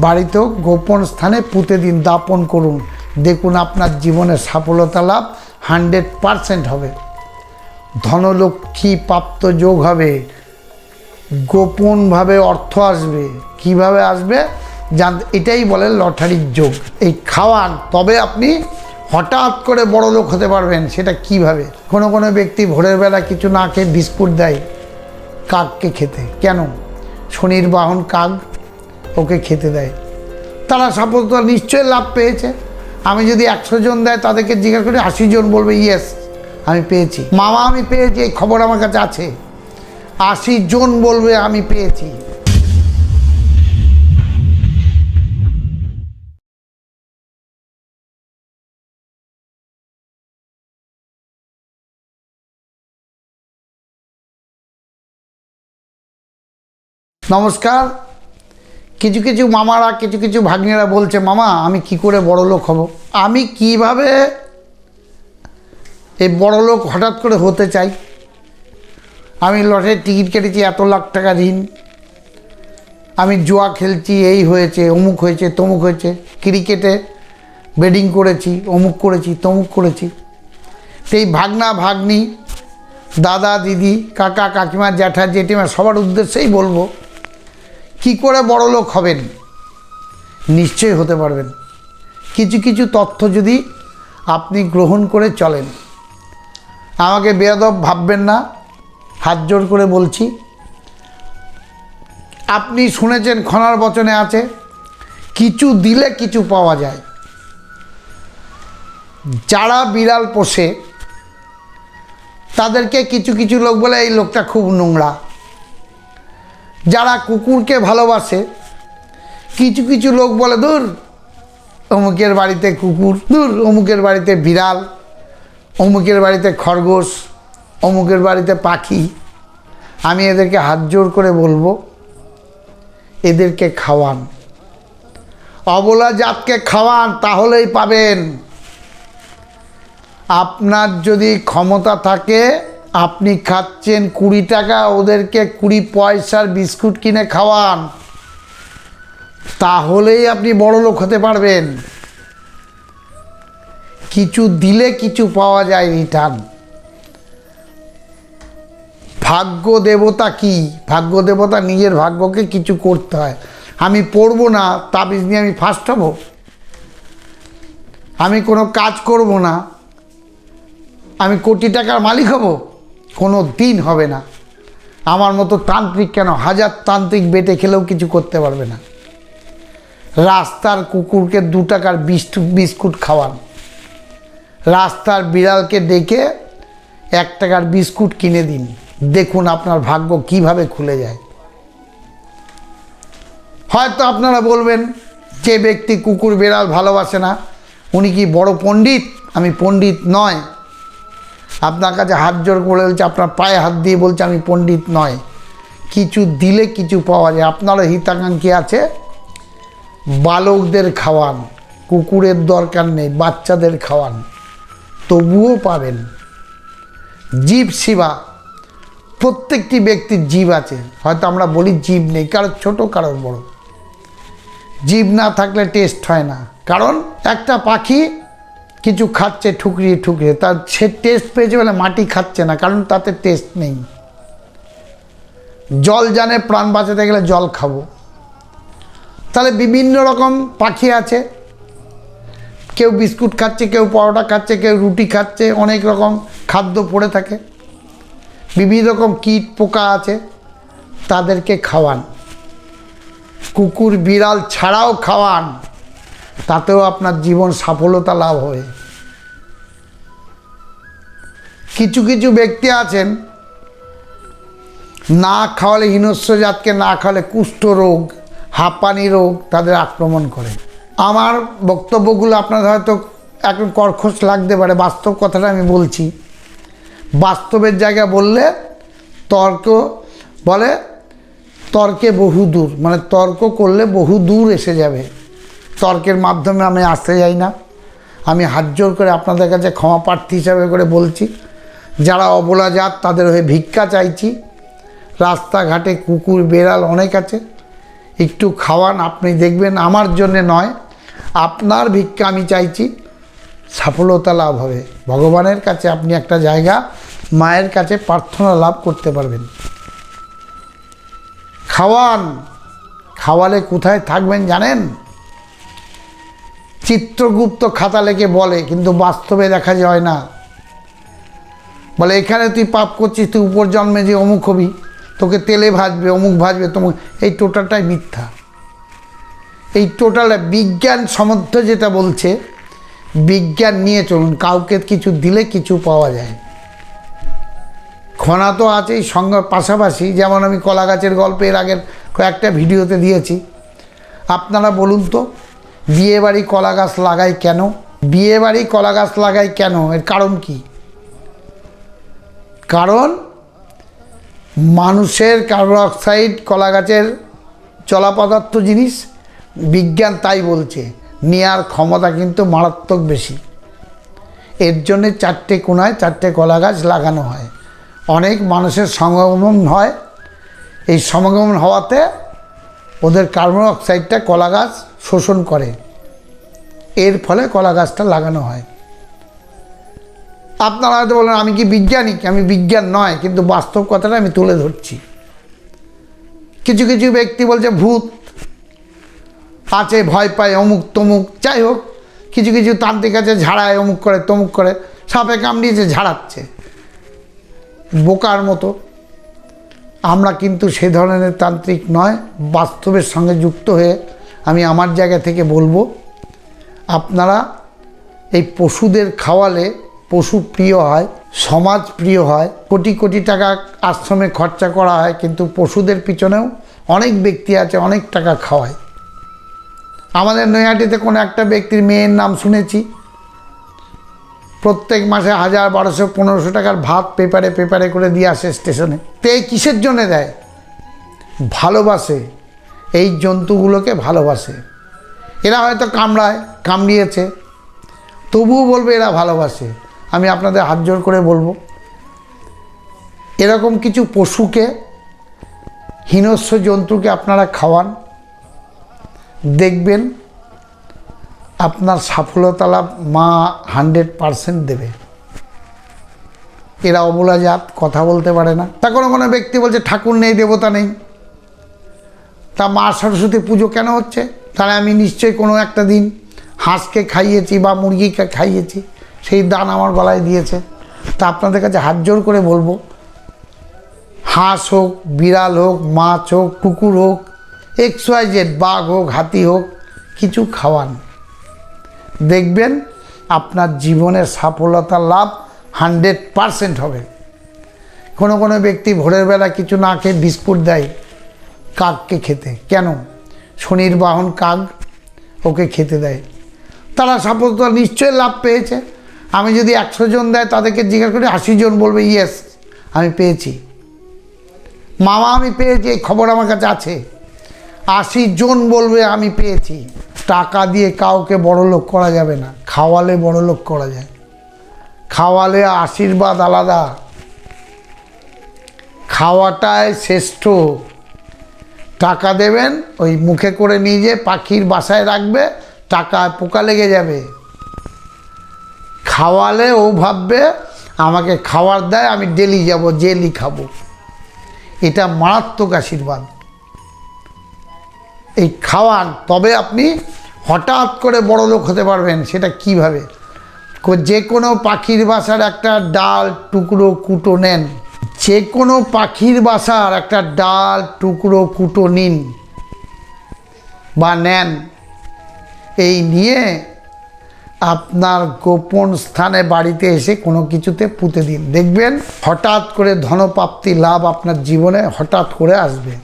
বাড়িতেও গোপন স্থানে পুঁতে দিন দাপন করুন। দেখুন আপনার জীবনে সফলতা লাভ হান্ড্রেড পারসেন্ট হবে। ধনলক্ষ্মী প্রাপ্ত যোগ হবে। গোপনভাবে অর্থ আসবে। কীভাবে আসবে? জান, এটাই বলে লটারির যোগ। এই খাওয়ান, তবে আপনি হঠাৎ করে বড় লোক হতে পারবেন, সেটা কীভাবে? কোনো কোনো ব্যক্তি ভোরের বেলা কিছু না খেয়ে বিস্কুট দেয় কাককে খেতে। কেন? শনির বাহন কাক ওকে খেতে দেয়। তারা সফলতা নিশ্চয়ই লাভ পেয়েছে। আমি যদি একশো জন দেয়, তাদেরকে জিজ্ঞাসা করি, আশি জন বলবে ইয়েস আমি পেয়েছি। মামা, আমি পেয়েছি, এই খবর আমার কাছে আছে। আশি জন বলবে, আমি পেয়েছি। নমস্কার। কিছু কিছু মামারা, কিছু কিছু ভাগ্নেরা বলছে, মামা, আমি কি করে বড় লোক হব? আমি কীভাবে এই বড় লোক হঠাৎ করে হতে চাই? আমি লটের টিকিট কেটেছি, এত লাখ টাকা ঋণ। আমি জুয়া খেলছি, এই হয়েছে, অমুক হয়েছে, তমুক হয়েছে। ক্রিকেটে বেডিং করেছি, অমুক করেছি, তমুক করেছি। সেই ভাগনা, ভাগ্নি, দাদা, দিদি, কাকা, কাকিমা, জ্যাঠা, জেঠিমা, সবার উদ্দেশ্যেই বলব কি করে বড় লোক হবেন? নিশ্চয়ই হতে পারবেন। কিছু কিছু তথ্য যদি আপনি গ্রহণ করে চলেন। আমাকে বেয়াদব ভাববেন না, হাত জোর করে বলছি। আপনি শুনেছেন খনার বচনে আছে, কিছু দিলে কিছু পাওয়া যায়। যারা বিড়াল পোষে, তাদেরকে কিছু কিছু লোক বলে, এই লোকটা খুব নোংরা। যারা কুকুরকে ভালোবাসে, কিছু কিছু লোক বলে দূর অমুকের বাড়িতে কুকুর দূর অমুকের বাড়িতে বিড়াল, অমুকের বাড়িতে খরগোশ, অমুকের বাড়িতে পাখি, আমি এদেরকে হাত জোর করে বলব, এদেরকে খাওয়ান। অবলা জাতকে খাওয়ান, তাহলেই পাবেন। আপনার যদি ক্ষমতা থাকে আপনি খাচ্ছেন কুড়ি টাকা, ওদেরকে কুড়ি পয়সার বিস্কুট কিনে খাওয়ান। তাহলেই আপনি বড় লোক হতে পারবেন। কিছু দিলে কিছু পাওয়া যায় রিটার্ন। ভাগ্য দেবতা কি? ভাগ্য দেবতা নিজের ভাগ্যকে কিছু করতে হয়। আমি পড়ব না, তাবিজ নিয়ে আমি ফার্স্ট হব। আমি কোনো কাজ করব না। আমি কোটি টাকার মালিক হব। কোনো দিন হবে না। আমার মতো তান্ত্রিক কেন? হাজার তান্ত্রিক বেটে খেলেও কিছু করতে পারবে না। রাস্তার কুকুরকে দু টাকার বিস্কুট বিস্কুট খাওয়ান। রাস্তার বিড়ালকে ডেকে এক টাকার বিস্কুট কিনে দিন। দেখুন আপনার ভাগ্য কীভাবে খুলে যায়। হয়তো আপনারা বলবেন, যে ব্যক্তি কুকুর, বিড়াল ভালোবাসে না, উনি কি বড় পণ্ডিত? আমি পণ্ডিত নয়। আপনার কাছে হাত জোর করে বলছে, আপনার পায়ে হাত দিয়ে বলছে, আমি পণ্ডিত নয়। কিছু দিলে কিছু পাওয়া যায়। আপনারও হিতাকাঙ্ক্ষী আছে? বালকদের খাওয়ান, কুকুরের দরকার নেই, বাচ্চাদের খাওয়ান। তবুও পাবেন। জীব সেবা প্রত্যেকটি ব্যক্তির জীব আছে। হয়তো আমরা বলি জীব নেই কারোর ছোট কারোর বড়। জীব না থাকলে টেস্ট হয় না। কারণ একটা পাখি কিছু খাচ্ছে, ঠুকরিয়ে ঠুকরিয়ে, তার সে টেস্ট পেয়েছে বলে মাটি খাচ্ছে না, কারণ তাতে টেস্ট নেই। জল জানে প্রাণ বাঁচাতে গেলে জল খাব। তাহলে বিভিন্ন রকম পাখি আছে। কেউ বিস্কুট খাচ্ছে, কেউ পরোটা খাচ্ছে, কেউ রুটি খাচ্ছে, অনেক রকম খাদ্য পড়ে থাকে। বিভিন্ন রকম কীট পোকা আছে, তাদেরকে খাওয়ান। কুকুর, বিড়াল ছাড়াও খাওয়ান। তাতেও আপনার জীবন সফলতা লাভ হবে কিছু কিছু ব্যক্তি আছেন, না খাওয়ালে হিংস্র জাতকে, না খাওয়ালে কুষ্ঠ রোগ, হাঁপানি রোগ তাদের আক্রমণ করে। আমার বক্তব্যগুলো আপনার হয়তো এখন কর্কশ লাগতে পারে, বাস্তব কথাটা আমি বলছি। বাস্তবের জায়গা বললে তর্ক বলে, তর্কে বহু দূর মানে তর্ক করলে বহু দূর এসে যাবে। তর্কের মাধ্যমে আমি আসতে যাই না। আমি হাত জোর করে আপনাদের কাছে ক্ষমা প্রার্থী হিসাবে করে বলছি, যারা অবলা যাত তাদের হয়ে ভিক্ষা চাইছি। রাস্তাঘাটে কুকুর, বেড়াল অনেক আছে। একটু খাওয়ান, আপনি দেখবেন আমার জন্যে নয়, আপনার ভিক্ষা আমি চাইছি। সফলতা লাভ হবে। ভগবানের কাছে আপনি একটা জায়গা, মায়ের কাছে প্রার্থনা লাভ করতে পারবেন। খাওয়ান। খাওয়ালে কোথায় থাকবেন জানেন? চিত্রগুপ্ত খাতা লেখে বলে, কিন্তু বাস্তবে দেখা যায় না। বলে, এখানে তুই পাপ করছিস, তুই উপর জন্মে যে অমুক হবি, তোকে তেলে ভাজবে, অমুক ভাজবে, তমুক এই টোটালটাই মিথ্যা। এই টোটাল বিজ্ঞান সমর্থ যেটা বলছে, বিজ্ঞান নিয়ে চলুন, কাউকে কিছু দিলে কিছু পাওয়া যায়। খনা তো আছেই সঙ্গে পাশাপাশি, যেমন আমি কলা গাছের গল্প এর আগের কয়েকটা ভিডিওতে দিয়েছি। আপনারা বলুন তো বিয়ে বাড়ি কলা গাছ লাগাই কেন? বিয়ে বাড়ি কলা গাছ লাগাই কেন? এর কারণ কি? কারণ মানুষের কার্বন অক্সাইড কলা গাছের চলা পদার্থ জিনিস, বিজ্ঞান তাই বলছে, নেয়ার ক্ষমতা কিন্তু মারাত্মক বেশি। এর জন্যে চারটে কোনায় চারটে কলা গাছ লাগানো হয়। অনেক মানুষের সমাগমন হয়। এই সমাগমন হওয়াতে ওদের কার্বন অক্সাইডটা কলা গাছ শোষণ করে। এর ফলে কলা গাছটা লাগানো হয়। আপনারা হয়তো বলেন আমি কি বিজ্ঞানিক আমি বিজ্ঞান নয়, কিন্তু বাস্তব কথাটা আমি তুলে ধরছি। কিছু কিছু ব্যক্তি বলছে, ভূত আছে, ভয় পায়, অমুক তমুক। যাই হোক, কিছু কিছু তান্ত্রিক আছে, ঝাড়ায়, অমুক করে, তমুক করে, সাপে কামড়িয়েছে, ঝাড়াচ্ছে। বোকার মতো। আমরা কিন্তু সে ধরনের তান্ত্রিক নয়, বাস্তবের সঙ্গে যুক্ত হয়ে আমি আমার জায়গা থেকে বলব, আপনারা এই পশুদের খাওয়ালে পশু প্রিয় হয়, সমাজ প্রিয় হয়, কোটি কোটি টাকা আশ্রমে খরচা করা হয়, কিন্তু পশুদের পিছনেও অনেক ব্যক্তি আছে, অনেক টাকা খাওয়ায়। আমাদের নৈহাটিতে কোনো একটা ব্যক্তির মেয়ের নাম শুনেছি, প্রত্যেক মাসে হাজার বারোশো পনেরোশো টাকার ভাত পেপারে পেপারে করে দিয়ে আসে স্টেশনে। তো কিসের জন্যে দেয়? ভালোবাসে। এই জন্তুগুলোকে ভালোবাসে। এরা হয়তো কামড়ায়, কামড়িয়েছে। তবুও বলবে এরা ভালোবাসে। আমি আপনাদের হাত জোর করে বলব। এরকম কিছু পশুকে হিংস্র জন্তুকে আপনারা খাওয়ান। দেখবেন আপনার সফলতা লাভ মা হান্ড্রেড পারসেন্ট দেবে। এরা অবলা জাত কথা বলতে পারে না। তা কোনো কোনো ব্যক্তি বলছে, ঠাকুর নেই, দেবতা নেই। তা মা সরস্বতী পুজো কেন হচ্ছে? তাহলে আমি নিশ্চয়ই কোনো একটা দিন হাঁসকে খাইয়েছি বা মুরগিকে খাইয়েছি, সেই দান আমার গলায় দিয়েছে। তা আপনাদের কাছে হাত জোর করে বলব। হাঁস হোক, বিড়াল হোক, মাছ হোক, কুকুর হোক, এক্স ওয়াই জেড, বাঘ হোক, হাতি হোক, কিছু খাওয়ান। দেখবেন আপনার জীবনের সফলতা লাভ হান্ড্রেড পারসেন্ট হবে। কোনো কোনো ব্যক্তি ভোরের বেলা কিছু না খেয়ে বিস্কুট দেয়। কাককে খেতে। কেন? শনির বাহন কাক ওকে খেতে দেয়। তারা সফলতা নিশ্চয়ই লাভ পেয়েছে। আমি যদি একশো জন দেয়, তাদেরকে জিজ্ঞাসা করি, আশি জন বলবে ইয়েস আমি পেয়েছি। মামা, আমি পেয়েছি, এই খবর আমার কাছে আছে। আশি জন বলবে, আমি পেয়েছি। টাকা দিয়ে কাউকে বড় লোক করা যাবে না। খাওয়ালে বড় লোক করা যায়। খাওয়ালে আশীর্বাদ আলাদা। খাওয়াটাই শ্রেষ্ঠ। টাকা দেবেন, ওই মুখে করে নিয়ে যে পাখির বাসায় রাখবে, টাকা পোকা লেগে যাবে। খাওয়ালে ও ভাববে, আমাকে খাওয়ার দেয়, আমি ডেলি যাব জেলি খাব। এটা মারাত্মক আশীর্বাদ। এই খাওয়ান তবে আপনি হঠাৎ করে বড় লোক হতে পারবেন, সেটা কীভাবে? যে কোনো পাখির বাসার একটা ডাল, টুকরো, কুটো নেন। যে কোনো পাখির বাসার একটা ডাল, টুকরো কুটো নিন বা নেন এই নিয়ে আপনার গোপন স্থানে বাড়িতে এসে কোনো কিছুতে পুঁতে দিন। দেখবেন হঠাৎ করে ধনপ্রাপ্তি লাভ আপনার জীবনে হঠাৎ করে আসবে।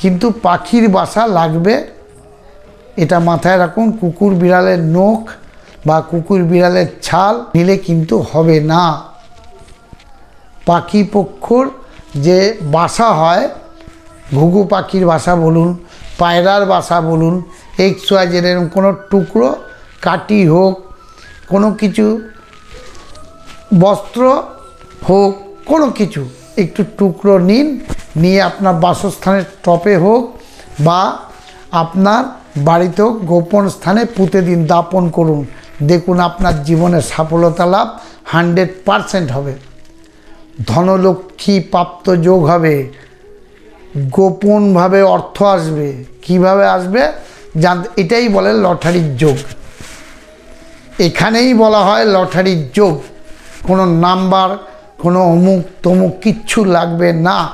কিন্তু পাখির বাসা লাগবে, এটা মাথায় রাখুন, কুকুর বিড়ালের নখ বা কুকুর বিড়ালের ছাল নিলে কিন্তু হবে না। পাখি পক্ষর যে বাসা হয়, ঘুঘু পাখির বাসা বলুন, পায়রার বাসা বলুন এক্স ওয়াই এরকম কোনো টুকরো কাটি হোক, কোনো কিছু, বস্ত্র হোক, কোনো কিছু, একটু টুকরো নিন, নিয়ে আপনার বাসস্থানের টপে হোক বা আপনার বাড়িতেও গোপন স্থানে পুঁতে দিন, দাপন করুন। দেখুন আপনার জীবনে সফলতা লাভ হান্ড্রেড পারসেন্ট হবে। ধনলক্ষ্মী প্রাপ্ত যোগ হবে। গোপনভাবে অর্থ আসবে। কীভাবে আসবে? জান এটাই বলে লটারির যোগ। এখানেই বলা হয় লটারির যোগ। কোনো নাম্বার, কোনো অমুক তমুক কিচ্ছু লাগবে না।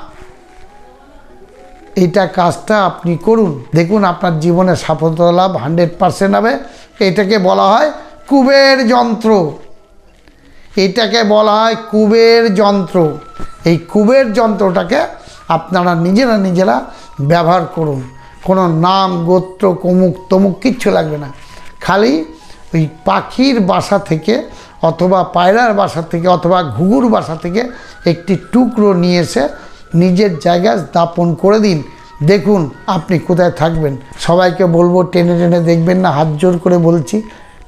এটা কাজটা আপনি করুন। দেখুন আপনার জীবনে সফলতা লাভ হান্ড্রেড পারসেন্ট হবে। এটাকে বলা হয় কুবের যন্ত্র। এটাকে বলা হয় কুবের যন্ত্র। এই কুবের যন্ত্রটাকে আপনারা নিজেরা নিজেরা ব্যবহার করুন। কোনো নাম, গোত্র, কমুক, তমুক কিচ্ছু লাগবে না। খালি ওই পাখির বাসা থেকে অথবা পায়রার বাসা থেকে অথবা ঘুঘুর বাসা থেকে একটি টুকরো নিয়ে এসে নিজের জায়গায় দাপন করে দিন। দেখুন আপনি কোথায় থাকবেন। সবাইকে বলব, টেনে টেনে দেখবেন না, হাত জোর করে বলছি।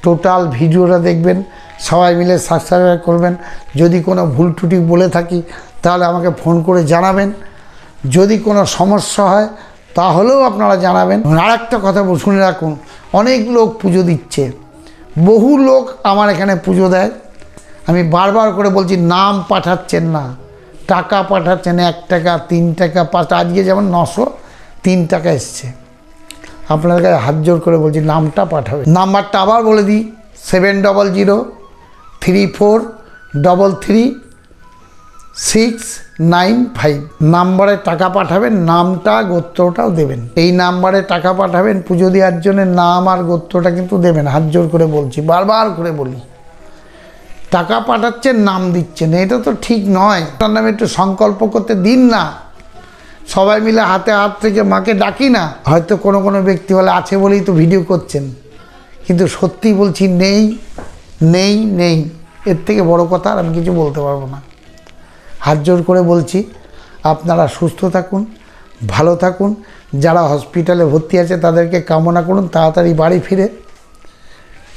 টোটাল ভিডিওটা দেখবেন। সবাই মিলে সাবস্ক্রাইব করবেন। যদি কোনো ভুল ত্রুটি বলে থাকি, তাহলে আমাকে ফোন করে জানাবেন। যদি কোনো সমস্যা হয়, তাহলেও আপনারা জানাবেন। আর একটা কথা শুনে রাখুন, অনেক লোক পুজো দিচ্ছে। বহু লোক আমার এখানে পুজো দেয়। আমি বারবার করে বলছি, নাম পাঠাচ্ছেন না। টাকা পাঠাচ্ছেন, এক টাকা, তিন টাকা পাঁচ আজকে যেমন নশো, তিন টাকা এসছে। আপনার কাছে হাত জোর করে বলছি, নামটা পাঠাবে নাম্বারটা আবার বলে দিই seven double zero three four double three six nine five নাম্বারে টাকা পাঠাবেন, নামটা, গোত্রটাও দেবেন। এই নাম্বারে টাকা পাঠাবেন, পুজো দেওয়ার জন্য নাম আর গোত্রটা কিন্তু দেবেন। হাত জোর করে বলছি, বারবার করে বলি। টাকা পাঠাচ্ছেন, নাম দিচ্ছেন, এটা তো ঠিক নয়। তার নামে একটু সংকল্প করতে দিন না। সবাই মিলে হাতে হাত থেকে মাকে ডাকি না। হয়তো কোনো কোনো ব্যক্তি বলে, আছে বলেই তো ভিডিও করছেন। কিন্তু সত্যি বলছি, নেই। নেই নেই। এর থেকে বড় কথা আর আমি কিছু বলতে পারব না। হাত জোর করে বলছি, আপনারা সুস্থ থাকুন, ভালো থাকুন। যারা হসপিটালে ভর্তি আছে, তাদেরকে কামনা করুন, তাড়াতাড়ি বাড়ি ফিরে।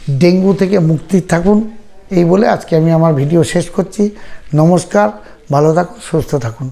ডেঙ্গু থেকে মুক্তি থাকুন, এই বলে আজকে আমি আমার ভিডিও শেষ করছি। নমস্কার, ভালো থাকুন, সুস্থ থাকুন।